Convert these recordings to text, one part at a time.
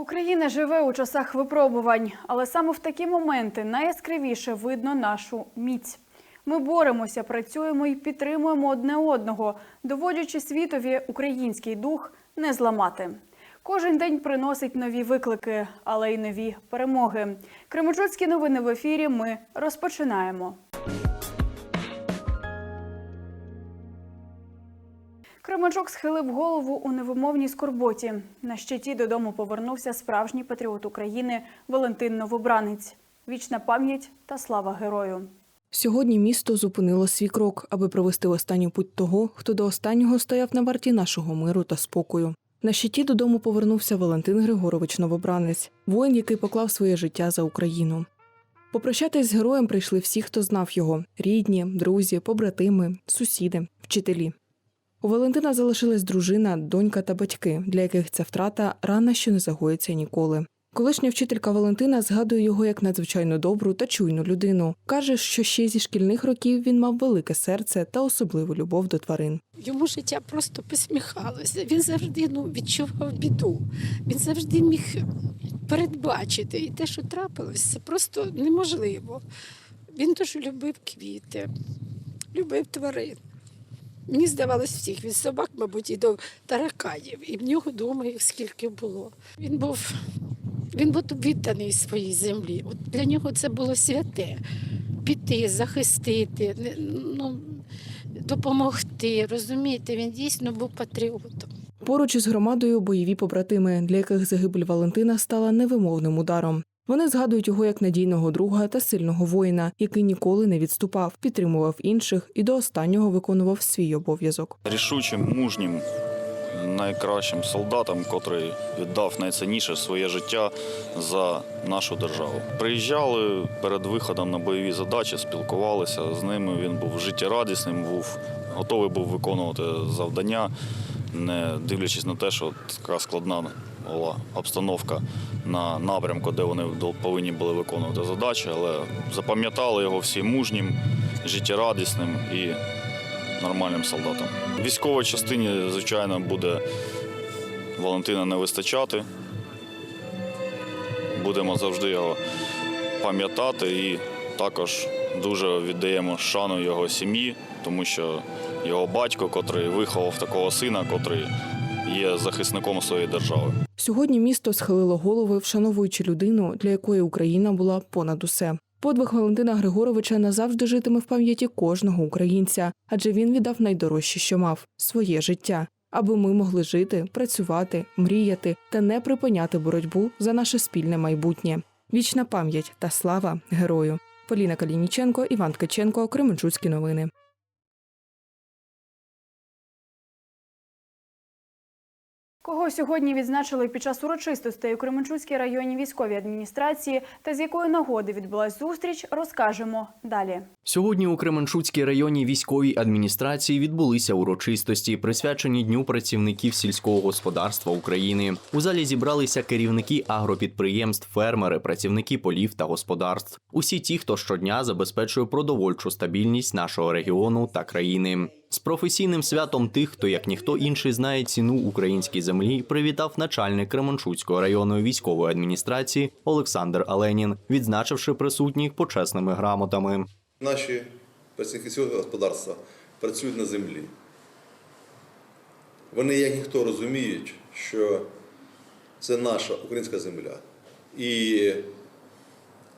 Україна живе у часах випробувань, але саме в такі моменти найяскравіше видно нашу міць. Ми боремося, працюємо і підтримуємо одне одного, доводячи світові український дух не зламати. Кожен день приносить нові виклики, але й нові перемоги. Кременчуцькі новини в ефірі. Ми розпочинаємо. Кременчук схилив голову у невимовній скорботі. На щиті додому повернувся справжній патріот України Валентин Новобранець. Вічна пам'ять та слава герою. Сьогодні місто зупинило свій крок, аби провести в останню путь того, хто до останнього стояв на варті нашого миру та спокою. На щиті додому повернувся Валентин Григорович Новобранець, воїн, який поклав своє життя за Україну. Попрощатись з героєм прийшли всі, хто знав його: рідні, друзі, побратими, сусіди, вчителі. У Валентина залишилась дружина, донька та батьки, для яких ця втрата рана, що не загоїться ніколи. Колишня вчителька Валентина згадує його як надзвичайно добру та чуйну людину. Каже, що ще зі шкільних років він мав велике серце та особливу любов до тварин. Йому життя просто посміхалося. Він завжди ну, відчував біду. Він завжди міг передбачити. І те, що трапилось, це просто неможливо. Він дуже любив квіти, любив тварин. Мені здавалось всіх, від собак, мабуть, і до тараканів. І в нього вдома їх скільки було. Він був, він був відданий своїй землі. От для нього це було святе. Піти, захистити, ну, допомогти. Розумієте, він дійсно був патріотом. Поруч із громадою бойові побратими, для яких загибель Валентина стала невимовним ударом. Вони згадують його як надійного друга та сильного воїна, який ніколи не відступав, підтримував інших і до останнього виконував свій обов'язок. рішучим, мужнім, найкращим солдатом, котрий віддав найцінніше своє життя за нашу державу. Приїжджали перед виходом на бойові задачі, спілкувалися з ними. Він був життєрадісним, був готовий був виконувати завдання, не дивлячись на те, що така складна обстановка на напрямку, де вони повинні були виконувати задачі, але запам'ятали його всі мужнім, життєрадісним і нормальним солдатом. Військовій частині, звичайно, буде Валентина не вистачати. Будемо завжди його пам'ятати і також дуже віддаємо шану його сім'ї, тому що його батько, котрий виховав такого сина, котрий є захисником своєї держави. Сьогодні місто схилило голови, вшановуючи людину, для якої Україна була понад усе. Подвиг Валентина Григоровича назавжди житиме в пам'яті кожного українця, адже він віддав найдорожче, що мав своє життя, аби ми могли жити, працювати, мріяти та не припиняти боротьбу за наше спільне майбутнє. Вічна пам'ять та слава герою. Поліна Калініченко, Іван Ткаченко, Кременчуцькі новини. Кого сьогодні відзначили під час урочистостей у Кременчуцькій районній військовій адміністрації та з якої нагоди відбулась зустріч, розкажемо далі. Сьогодні у Кременчуцькій районній військовій адміністрації відбулися урочистості, присвячені Дню працівників сільського господарства України. У залі зібралися керівники агропідприємств, фермери, працівники полів та господарств. Усі ті, хто щодня забезпечує продовольчу стабільність нашого регіону та країни. З професійним святом тих, хто як ніхто інший знає ціну українській землі, привітав начальник Кременчуцької районної військової адміністрації Олександр Аленін, відзначивши присутніх почесними грамотами. Наші працівники сільського господарства працюють на землі. Вони, як ніхто, розуміють, що це наша українська земля. І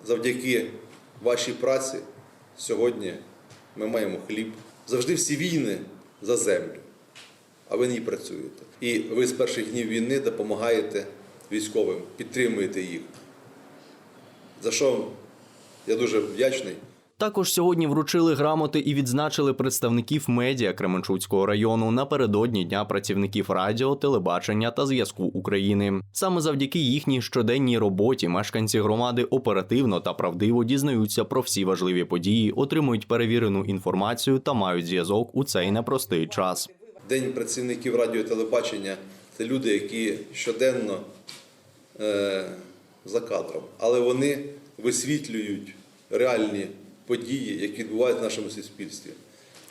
завдяки вашій праці сьогодні ми маємо хліб. Завжди всі війни за землю, а ви в працюєте. І ви з перших днів війни допомагаєте військовим, підтримуєте їх. За що я дуже вдячний. Також сьогодні вручили грамоти і відзначили представників медіа Кременчуцького району напередодні Дня працівників радіо, телебачення та зв'язку України. Саме завдяки їхній щоденній роботі мешканці громади оперативно та правдиво дізнаються про всі важливі події, отримують перевірену інформацію та мають зв'язок у цей непростий час. День працівників радіо телебачення це люди, які щоденно е, за кадром, але вони висвітлюють реальні події, які відбуваються в нашому суспільстві.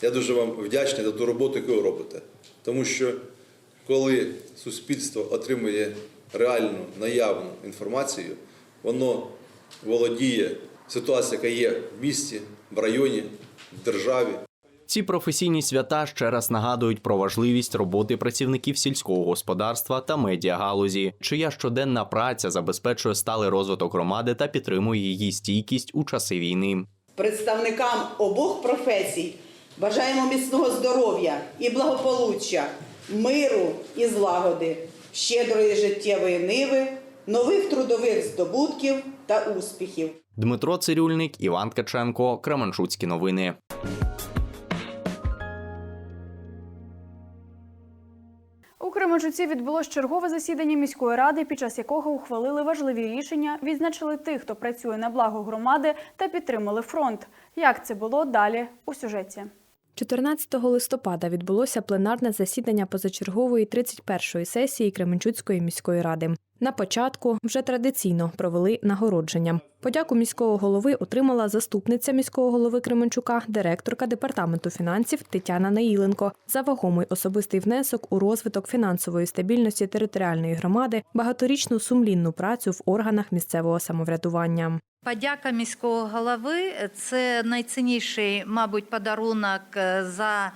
Я дуже вам вдячний за ту роботу, яку ви робите. Тому що коли суспільство отримує реальну наявну інформацію, воно володіє ситуацією, яка є в місті, в районі, в державі. Ці професійні свята ще раз нагадують про важливість роботи працівників сільського господарства та медіагалузі, чия щоденна праця забезпечує сталий розвиток громади та підтримує її стійкість у часи війни. Представникам обох професій бажаємо міцного здоров'я і благополуччя, миру і злагоди, щедрої життєвої ниви, нових трудових здобутків та успіхів. Дмитро Цирюльник, Іван Ткаченко, Кременчуцькі новини. Кременчуці відбулось чергове засідання міської ради, під час якого ухвалили важливі рішення, відзначили тих, хто працює на благо громади, та підтримали фронт. Як це було далі у сюжеті? 14 листопада відбулося пленарне засідання позачергової 31-ї сесії Кременчуцької міської ради. На початку вже традиційно провели нагородження. Подяку міського голови отримала заступниця міського голови Кременчука, директорка департаменту фінансів Тетяна Наїленко за вагомий особистий внесок у розвиток фінансової стабільності територіальної громади, багаторічну сумлінну працю в органах місцевого самоврядування. Подяка міського голови це найцінніший, мабуть, подарунок е, за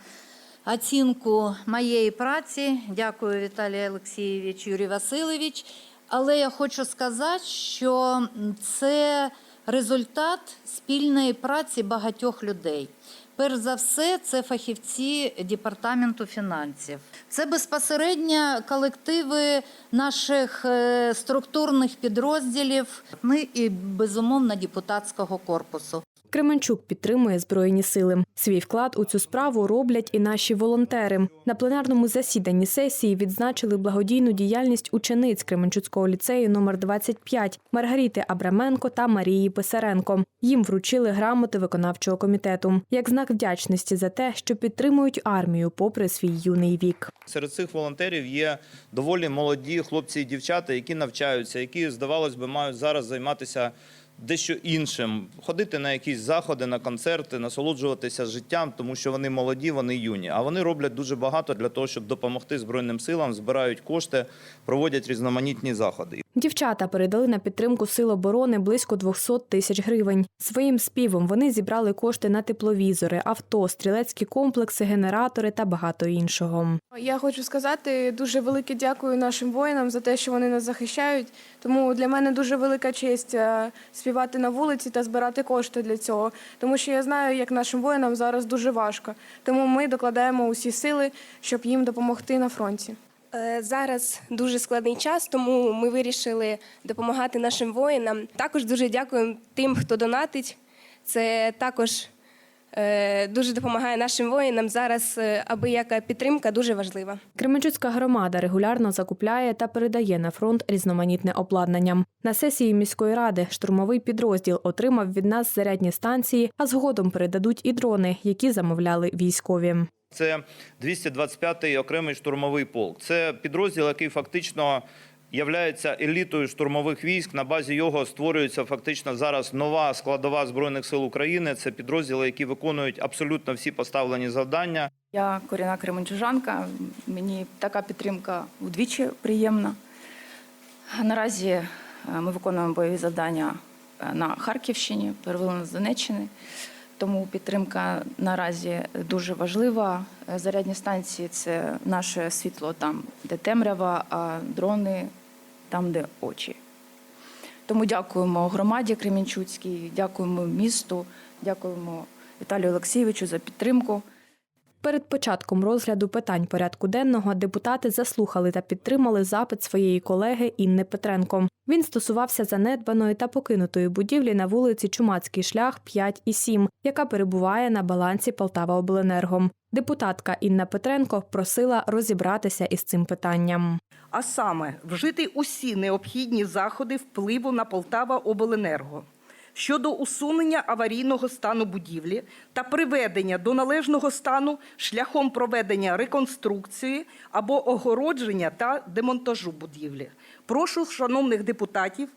оцінку моєї праці. Дякую, Віталій Олексійович, Юрій Васильович. Але я хочу сказати, що це результат спільної праці багатьох людей. Перш за все, це фахівці департаменту фінансів. Це безпосередньо колективи наших е, структурних підрозділів. Ми і безумовно депутатського корпусу. Кременчук підтримує збройні сили. Свій вклад у цю справу роблять і наші волонтери. На пленарному засіданні сесії відзначили благодійну діяльність учениць Кременчуцького ліцею номер 25 Маргаріти Абраменко та Марії Писаренко. Їм вручили грамоти виконавчого комітету як знак вдячності за те, що підтримують армію попри свій юний вік. Серед цих волонтерів є доволі молоді хлопці і дівчата, які навчаються, які, здавалось би, мають зараз займатися дещо іншим, ходити на якісь заходи, на концерти, насолоджуватися життям, тому що вони молоді, вони юні. А вони роблять дуже багато для того, щоб допомогти Збройним силам, збирають кошти, проводять різноманітні заходи. Дівчата передали на підтримку сил оборони близько 200 тисяч гривень. Своїм співом вони зібрали кошти на тепловізори, авто, стрілецькі комплекси, генератори та багато іншого. Я хочу сказати дуже велике дякую нашим воїнам за те, що вони нас захищають. Тому для мене дуже велика честь е, співати на вулиці та збирати кошти для цього. Тому що я знаю, як нашим воїнам зараз дуже важко. Тому ми докладаємо усі сили, щоб їм допомогти на фронті. Е, Зараз дуже складний час, тому ми вирішили допомагати нашим воїнам. Також дуже дякуємо тим, хто донатить. Це також е, дуже допомагає нашим воїнам. Зараз е, аби яка підтримка дуже важлива. Кременчуцька громада регулярно закупляє та передає на фронт різноманітне обладнання. На сесії міської ради штурмовий підрозділ отримав від нас зарядні станції, а згодом передадуть і дрони, які замовляли військові. Це 225-й окремий штурмовий полк. Це підрозділ, який фактично являється елітою штурмових військ. На базі його створюється фактично зараз нова складова збройних сил України. Це підрозділи, які виконують абсолютно всі поставлені завдання. Я корінна кременчужанка. Мені така підтримка вдвічі приємна. Наразі е, ми виконуємо бойові завдання е, на Харківщині, перевели з Донеччини. Тому підтримка наразі дуже важлива. Е, Зарядні станції це наше світло там, де темрява, а дрони там, де очі. Тому дякуємо громаді Кремінчуцькій, дякуємо місту, дякуємо Віталію Олексійовичу за підтримку. Перед початком розгляду питань порядку денного депутати заслухали та підтримали запит своєї колеги Інни Петренко. Він стосувався занедбаної та покинутої будівлі на вулиці Чумацький шлях 5 і 7, яка перебуває на балансі Полтава Обленерго. Депутатка Інна Петренко просила розібратися із цим питанням. а саме вжити усі необхідні заходи впливу на Полтава Обленерго щодо усунення аварійного стану будівлі та приведення до належного стану шляхом проведення реконструкції або огородження та демонтажу будівлі. Прошу шановних депутатів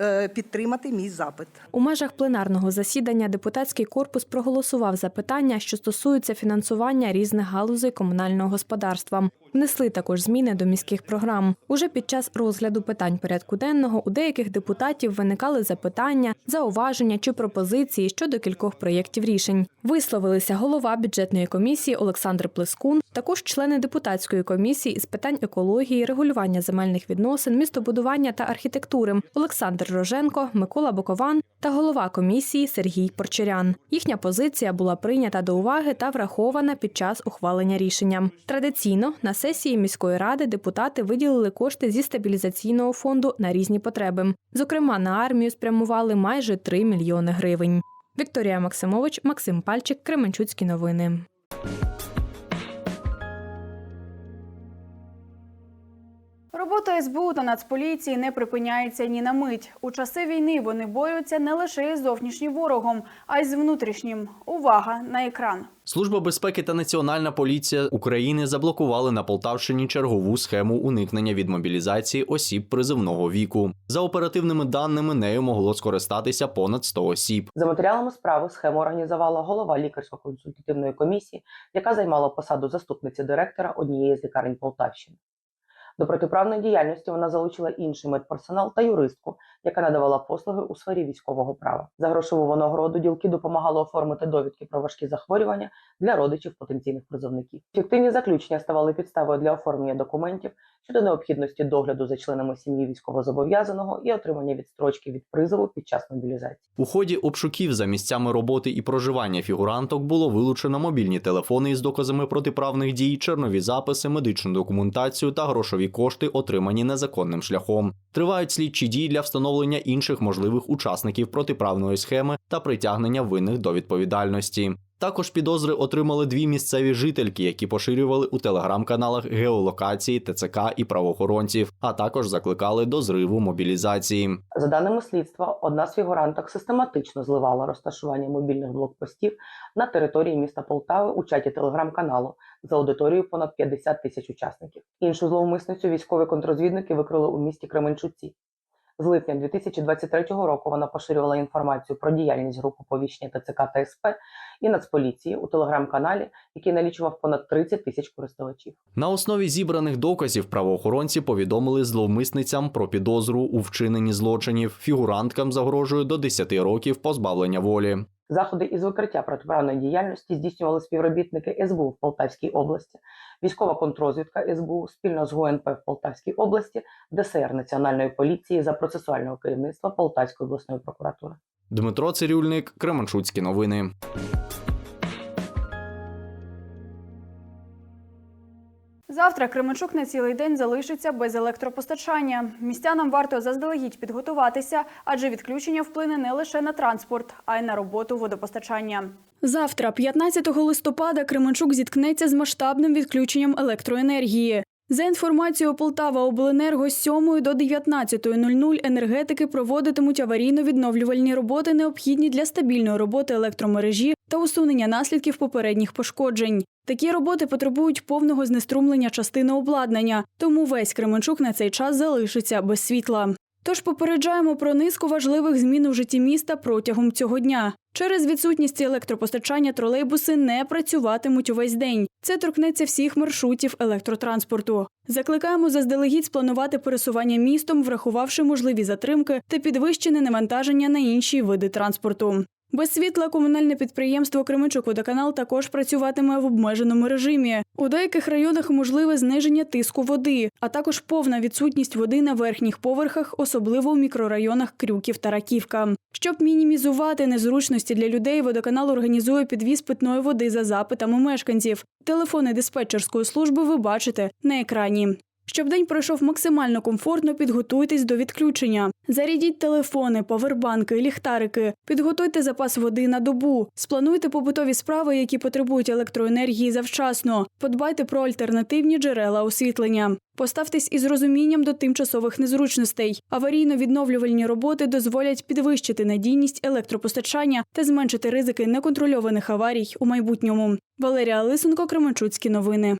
е, підтримати мій запит. У межах пленарного засідання депутатський корпус проголосував за питання, що стосуються фінансування різних галузей комунального господарства. Внесли також зміни до міських програм. Уже під час розгляду питань порядку денного у деяких депутатів виникали запитання, зауваження чи пропозиції щодо кількох проєктів рішень. Висловилися голова бюджетної комісії Олександр Плескун, також члени депутатської комісії із питань екології, регулювання земельних відносин, містобудування та архітектури Олександр Роженко, Микола Бокован та голова комісії Сергій Порчерян. Їхня позиція була прийнята до уваги та врахована під час ухвалення рішення. Традиційно на сесії міської ради депутати виділили кошти зі стабілізаційного фонду на різні потреби. Зокрема, на армію спрямували майже 3 мільйони гривень. Вікторія Максимович, Максим Пальчик, Кременчуцькі новини. Робота СБУ та Нацполіції не припиняється ні на мить. У часи війни вони борються не лише із зовнішнім ворогом, а й з внутрішнім. Увага на екран. Служба безпеки та Національна поліція України заблокували на Полтавщині чергову схему уникнення від мобілізації осіб призивного віку. За оперативними даними, нею могло скористатися понад 100 осіб. За матеріалами справи схему організувала голова лікарсько-консультативної комісії, яка займала посаду заступниці директора однієї з лікарень Полтавщини. До протиправної діяльності вона залучила інший медперсонал та юристку, яка надавала послуги у сфері військового права. За грошову винагороду ділки допомагало оформити довідки про важкі захворювання для родичів потенційних призовників. Фіктивні заключення ставали підставою для оформлення документів щодо необхідності догляду за членами сім'ї військовозобов'язаного і отримання відстрочки від призову під час мобілізації. У ході обшуків за місцями роботи і проживання фігуранток було вилучено мобільні телефони із доказами протиправних дій, чернові записи, медичну документацію та грошові кошти, отримані незаконним шляхом. Тривають слідчі дії для встановлення інших можливих учасників протиправної схеми та притягнення винних до відповідальності. Також підозри отримали дві місцеві жительки, які поширювали у телеграм-каналах геолокації ТЦК і правоохоронців, а також закликали до зриву мобілізації. За даними слідства, одна з фігуранток систематично зливала розташування мобільних блокпостів на території міста Полтави у чаті телеграм-каналу за аудиторією понад 50 тисяч учасників. Іншу зловмисницю військові контрозвідники викрили у місті Кременчуці. З липня 2023 року вона поширювала інформацію про діяльність групи повіщення ТЦК та СП і Нацполіції у телеграм-каналі, який налічував понад 30 тисяч користувачів. На основі зібраних доказів правоохоронці повідомили зловмисницям про підозру у вчиненні злочинів. Фігуранткам загрожує до 10 років позбавлення волі. Заходи із викриття протиправної діяльності здійснювали співробітники СБУ в Полтавській області, військова контрозвідка СБУ спільно з ГУНП в Полтавській області, ДСР Національної поліції за процесуального керівництва Полтавської обласної прокуратури. Дмитро Цирюльник, Кременчуцькі новини. Завтра Кременчук на цілий день залишиться без електропостачання. Містянам варто заздалегідь підготуватися, адже відключення вплине не лише на транспорт, а й на роботу водопостачання. Завтра, 15 листопада, Кременчук зіткнеться з масштабним відключенням електроенергії. За інформацією Полтава Обленерго з 7 до 19.00 енергетики проводитимуть аварійно-відновлювальні роботи, необхідні для стабільної роботи електромережі та усунення наслідків попередніх пошкоджень. Такі роботи потребують повного знеструмлення частини обладнання, тому весь Кременчук на цей час залишиться без світла. Тож попереджаємо про низку важливих змін у житті міста протягом цього дня. Через відсутність електропостачання тролейбуси не працюватимуть увесь день. Це торкнеться всіх маршрутів електротранспорту. Закликаємо заздалегідь спланувати пересування містом, врахувавши можливі затримки та підвищене навантаження на інші види транспорту. Без світла комунальне підприємство Кременчук-Водоканал також працюватиме в обмеженому режимі. У деяких районах можливе зниження тиску води, а також повна відсутність води на верхніх поверхах, особливо у мікрорайонах Крюків та Раківка. Щоб мінімізувати незручності для людей, водоканал організує підвіз питної води за запитами мешканців. Телефони диспетчерської служби ви бачите на екрані. Щоб день пройшов максимально комфортно, підготуйтесь до відключення. Зарядіть телефони, павербанки, ліхтарики, підготуйте запас води на добу, сплануйте побутові справи, які потребують електроенергії завчасно. Подбайте про альтернативні джерела освітлення. Поставтесь із розумінням до тимчасових незручностей. Аварійно-відновлювальні роботи дозволять підвищити надійність електропостачання та зменшити ризики неконтрольованих аварій у майбутньому. Валерія Лисенко, Кременчуцькі новини.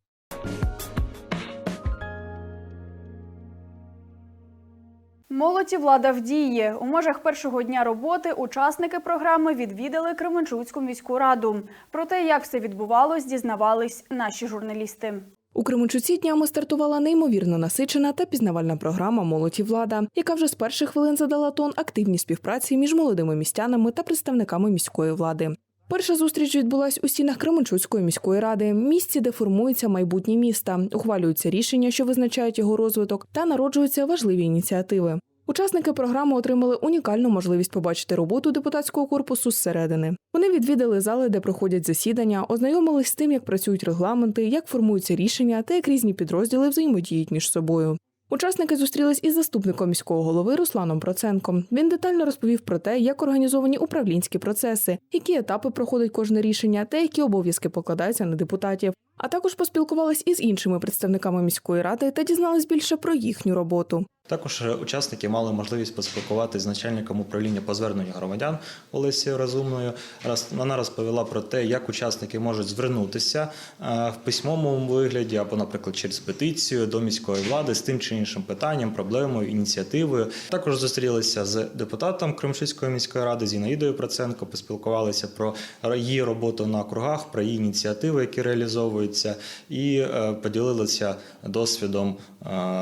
Молоді влада в дії. У межах першого дня роботи учасники програми відвідали Кременчуцьку міську раду. Про те, як все відбувалось, дізнавались наші журналісти. У Кременчуці днями стартувала неймовірно насичена та пізнавальна програма Молодь і влада, яка вже з перших хвилин задала тон активній співпраці між молодими містянами та представниками міської влади. Перша зустріч відбулась у стінах Кременчуцької міської ради, місці, де формується майбутнє міста, ухвалюються рішення, що визначають його розвиток, та народжуються важливі ініціативи. Учасники програми отримали унікальну можливість побачити роботу депутатського корпусу зсередини. Вони відвідали зали, де проходять засідання, ознайомились з тим, як працюють регламенти, як формуються рішення та як різні підрозділи взаємодіють між собою. Учасники зустрілись із заступником міського голови Русланом Проценком. Він детально розповів про те, як організовані управлінські процеси, які етапи проходить кожне рішення та які обов'язки покладаються на депутатів. А також поспілкувались із іншими представниками міської ради та дізнались більше про їхню роботу. Також е, учасники мали можливість поспілкуватися з начальником управління по зверненню громадян Олесією Розумною. Роз- Вона розповіла про те, як учасники можуть звернутися е, в письмовому вигляді або, наприклад, через петицію до міської влади з тим чи іншим питанням, проблемою, ініціативою. Також зустрілися з депутатом Кримшицької міської ради Зінаїдою Проценко, поспілкувалися про її роботу на округах, про її ініціативи, які реалізовуються, і е, поділилися досвідом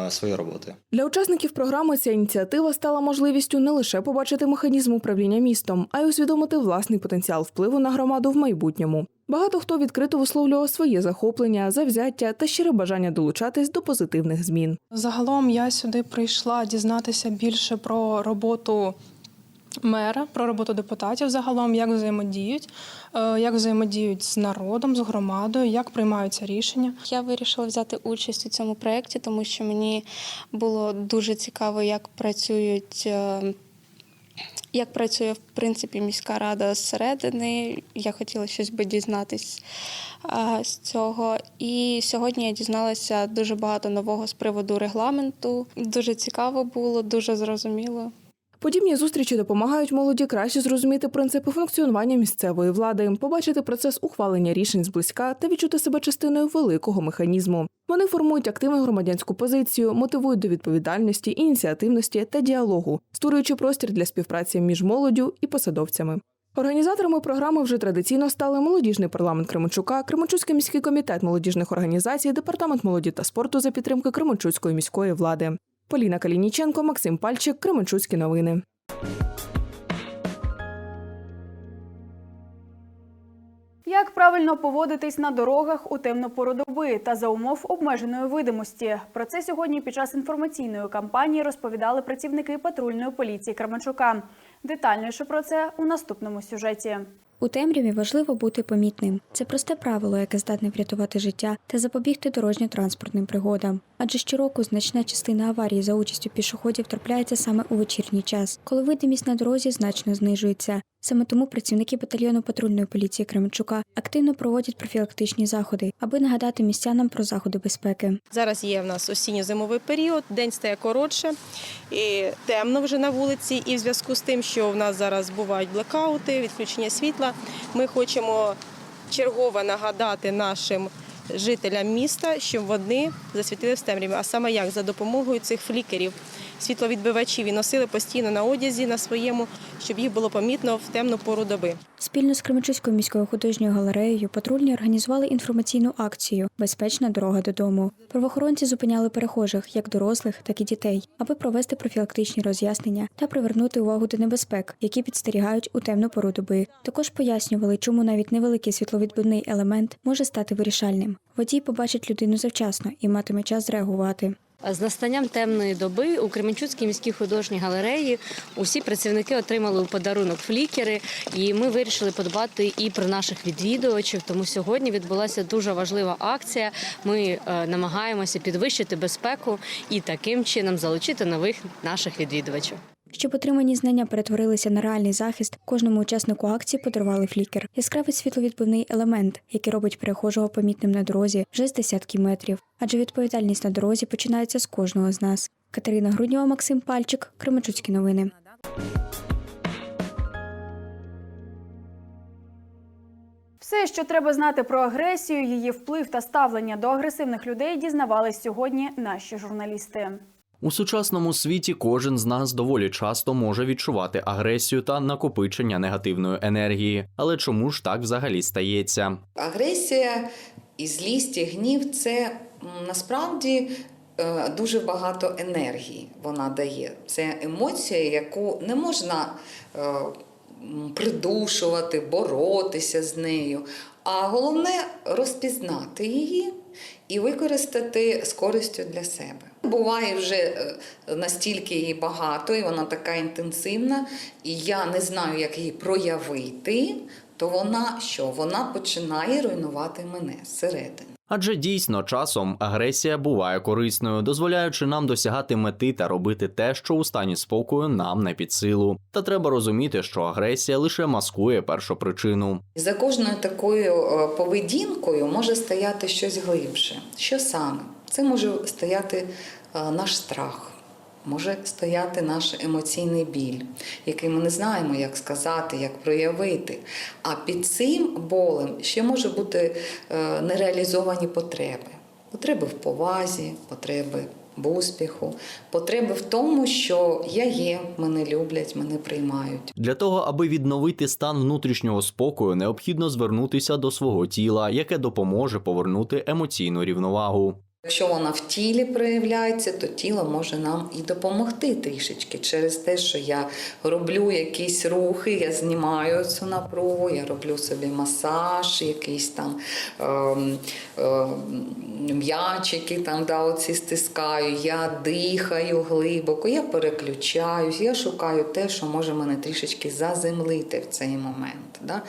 своєї роботи. Для учасників програми ця ініціатива стала можливістю не лише побачити механізм управління містом, а й усвідомити власний потенціал впливу на громаду в майбутньому. Багато хто відкрито висловлював своє захоплення, завзяття та щире бажання долучатись до позитивних змін. Загалом я сюди прийшла дізнатися більше про роботу мера, про роботу депутатів, загалом, як взаємодіють, е, як взаємодіють з народом, з громадою, як приймаються рішення. Я вирішила взяти участь у цьому проєкті, тому що мені було дуже цікаво, як працюють. е, Як працює в принципі міська рада зсередини, я хотіла щось би дізнатись а, з цього. І сьогодні я дізналася дуже багато нового з приводу регламенту. Дуже цікаво було, дуже зрозуміло. Подібні зустрічі допомагають молоді краще зрозуміти принципи функціонування місцевої влади, побачити процес ухвалення рішень зблизька та відчути себе частиною великого механізму. Вони формують активну громадянську позицію, мотивують до відповідальності, ініціативності та діалогу, створюючи простір для співпраці між молоддю і посадовцями. Організаторами програми вже традиційно стали молодіжний парламент Кременчука, Кременчуцький міський комітет молодіжних організацій, департамент молоді та спорту за підтримки Кременчуцької міської влади. Поліна Калініченко, Максим Пальчик, Кременчуцькі новини. Як правильно поводитись на дорогах у темну пору доби та за умов обмеженої видимості? Про це сьогодні під час інформаційної кампанії розповідали працівники патрульної поліції Кременчука. Детальніше про це у наступному сюжеті. У темряві важливо бути помітним. Це просте правило, яке здатне врятувати життя та запобігти дорожньо-транспортним пригодам. Адже щороку значна частина аварій за участю пішоходів трапляється саме у вечірній час, коли видимість на дорозі значно знижується. Саме тому працівники батальйону патрульної поліції Кременчука активно проводять профілактичні заходи, аби нагадати містянам про заходи безпеки. Зараз є в нас осінньо-зимовий період, день стає коротше, і темно вже на вулиці. І в зв'язку з тим, що в нас зараз бувають блекаути, відключення світла, ми хочемо чергово нагадати нашим жителям міста, щоб вони засвітили в темряві. А саме як за допомогою цих флікерів, світловідбивачів і носили постійно на одязі на своєму, щоб їх було помітно в темну пору доби. Спільно з Кременчуцькою міською художньою галереєю патрульні організували інформаційну акцію Безпечна дорога додому. Правоохоронці зупиняли перехожих, як дорослих, так і дітей, аби провести профілактичні роз'яснення та привернути увагу до небезпек, які підстерігають у темну пору доби. Також пояснювали, чому навіть невеликий світловідбивний елемент може стати вирішальним. Водій побачить людину завчасно і матиме час зреагувати. З настанням темної доби у Кременчуцькій міській художній галереї усі працівники отримали у подарунок флікери, і ми вирішили подбати і про наших відвідувачів. Тому сьогодні відбулася дуже важлива акція. Ми е, намагаємося підвищити безпеку і таким чином залучити нових наших відвідувачів. Щоб отримані знання перетворилися на реальний захист, кожному учаснику акції подарували флікер. Яскравий світловідбивний елемент, який робить перехожого помітним на дорозі вже з десятків метрів. Адже відповідальність на дорозі починається з кожного з нас. Катерина Груднєва, Максим Пальчик, Кременчуцькі новини. Все, що треба знати про агресію, її вплив та ставлення до агресивних людей, дізнавались сьогодні наші журналісти. У сучасному світі кожен з нас доволі часто може відчувати агресію та накопичення негативної енергії. Але чому ж так взагалі стається? Агресія і злість, і гнів це насправді е, дуже багато енергії вона дає. Це емоція, яку не можна е, придушувати, боротися з нею. А головне розпізнати її і використати з користю для себе. Буває вже е, настільки її багато, і вона така інтенсивна, і я не знаю, як її проявити, то вона що? Вона починає руйнувати мене зсередини. Адже дійсно часом агресія буває корисною, дозволяючи нам досягати мети та робити те, що у стані спокою нам не під силу. Та треба розуміти, що агресія лише маскує першопричину. За кожною такою е, поведінкою може стояти щось глибше. Що саме? Це може стояти е, наш страх, може стояти наш емоційний біль, який ми не знаємо, як сказати, як проявити. А під цим болем ще може бути е, нереалізовані потреби. Потреби в повазі, потреби в успіху, потреби в тому, що я є, мене люблять, мене приймають. Для того, аби відновити стан внутрішнього спокою, необхідно звернутися до свого тіла, яке допоможе повернути емоційну рівновагу. Якщо вона в тілі проявляється, то тіло може нам і допомогти трішечки через те, що я роблю якісь рухи, я знімаю цю напругу, я роблю собі масаж, якийсь там ем, ем, м'ячики там да, оці стискаю, я дихаю глибоко, я переключаюсь, я шукаю те, що може мене трішечки заземлити в цей момент. Да?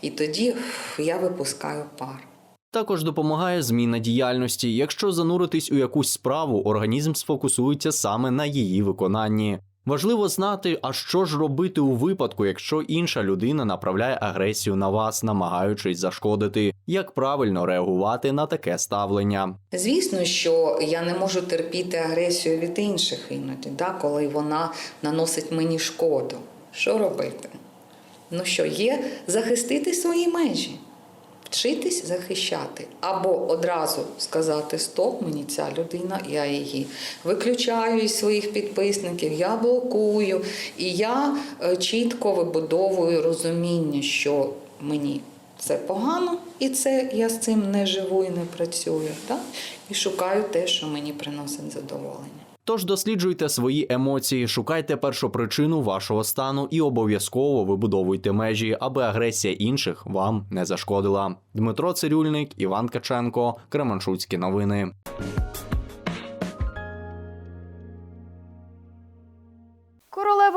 І тоді я випускаю пар. Також допомагає зміна діяльності. Якщо зануритись у якусь справу, організм сфокусується саме на її виконанні. Важливо знати, а що ж робити у випадку, якщо інша людина направляє агресію на вас, намагаючись зашкодити, як правильно реагувати на таке ставлення. Звісно, що я не можу терпіти агресію від інших іноді, да, коли вона наносить мені шкоду. Що робити? Ну що, є захистити свої межі, вчитись захищати. Або одразу сказати Стоп, мені ця людина, я її виключаю із своїх підписників, я блокую, і я е, чітко вибудовую розуміння, що мені це погано, і це я з цим не живу і не працюю. Так? І шукаю те, що мені приносить задоволення. Тож досліджуйте свої емоції, шукайте першопричину вашого стану і обов'язково вибудовуйте межі, аби агресія інших вам не зашкодила. Дмитро Цирюльник, Іван Каченко, Кременчуцькі новини.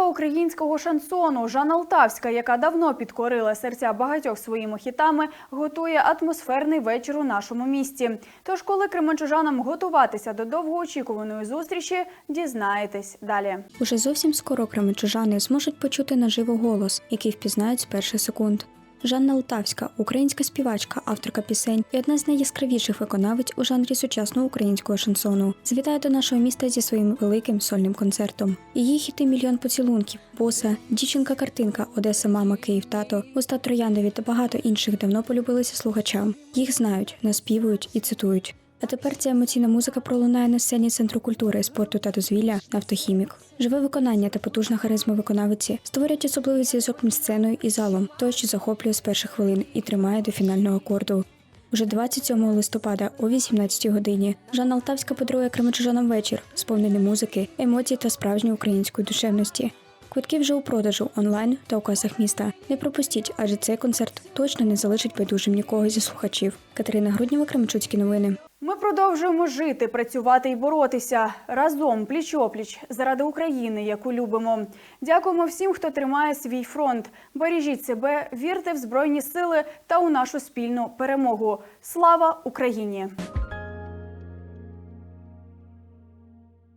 Українського шансону Жанна Алтавська, яка давно підкорила серця багатьох своїми хітами, готує атмосферний вечір у нашому місті. Тож, коли кременчужанам готуватися до довгоочікуваної зустрічі, дізнаєтесь далі. Уже зовсім скоро кременчужани зможуть почути наживо голос, який впізнають з перших секунд. Жанна Лутавська, українська співачка, авторка пісень і одна з найяскравіших виконавець у жанрі сучасного українського шансону, Звітає до нашого міста зі своїм великим сольним концертом. Її хіти мільйон поцілунків, боса, дівчинка-картинка, Одеса, мама, Київ, тато, уста Трояндові та багато інших давно полюбилися слухачам. Їх знають, наспівують і цитують. А тепер ця емоційна музика пролунає на сцені Центру культури, спорту та дозвілля «Нафтохімік». Живе виконання та потужна харизма виконавиці створюють особливий зв'язок між сценою і залом, той, що захоплює з перших хвилин і тримає до фінального акорду. Уже 27 листопада о 18 годині Жанна Алтавська подарує кременчужанам вечір, сповнений музики, емоцій та справжньої української душевності. Квитки вже у продажу онлайн та у касах міста. Не пропустіть, адже цей концерт точно не залишить байдужим нікого зі слухачів. Катерина Груднєва, Кременчуцькі новини. Ми продовжуємо жити, працювати і боротися разом, пліч-опліч, заради України, яку любимо. Дякуємо всім, хто тримає свій фронт. Бережіть себе, вірте в збройні сили та у нашу спільну перемогу. Слава Україні!